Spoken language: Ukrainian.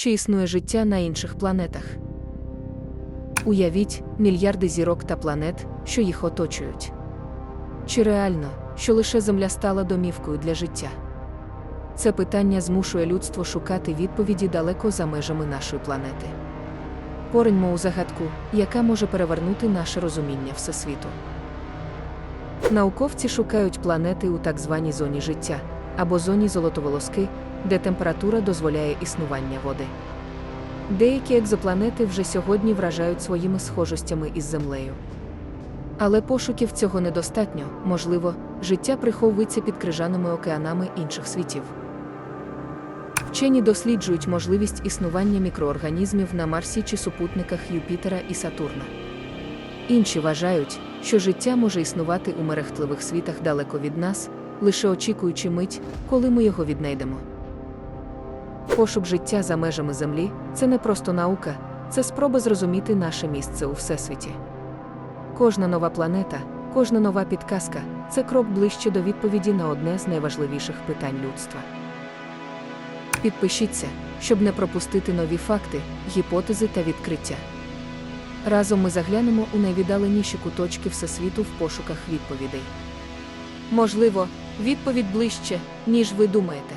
чи існує життя на інших планетах. Уявіть мільярди зірок та планет, що їх оточують. Чи реально, що лише Земля стала домівкою для життя? Це питання змушує людство шукати відповіді далеко за межами нашої планети. Пориньмо у загадку, яка може перевернути наше розуміння Всесвіту. Науковці шукають планети у так званій зоні життя або зоні золотоволоски, де температура дозволяє існування води. Деякі екзопланети вже сьогодні вражають своїми схожостями із Землею. Але пошуків цього недостатньо, можливо, життя приховується під крижаними океанами інших світів. Вчені досліджують можливість існування мікроорганізмів на Марсі чи супутниках Юпітера і Сатурна. Інші вважають, що життя може існувати у мерехтливих світах далеко від нас, лише очікуючи мить, коли ми його віднайдемо. Пошук життя за межами Землі це не просто наука, це спроба зрозуміти наше місце у всесвіті. Кожна нова планета, кожна нова підказка це крок ближче до відповіді на одне з найважливіших питань людства. Підпишіться, щоб не пропустити нові факти, гіпотези та відкриття. Разом ми заглянемо у найвіддаленіші куточки Всесвіту в пошуках відповідей. Можливо, відповідь ближче, ніж ви думаєте.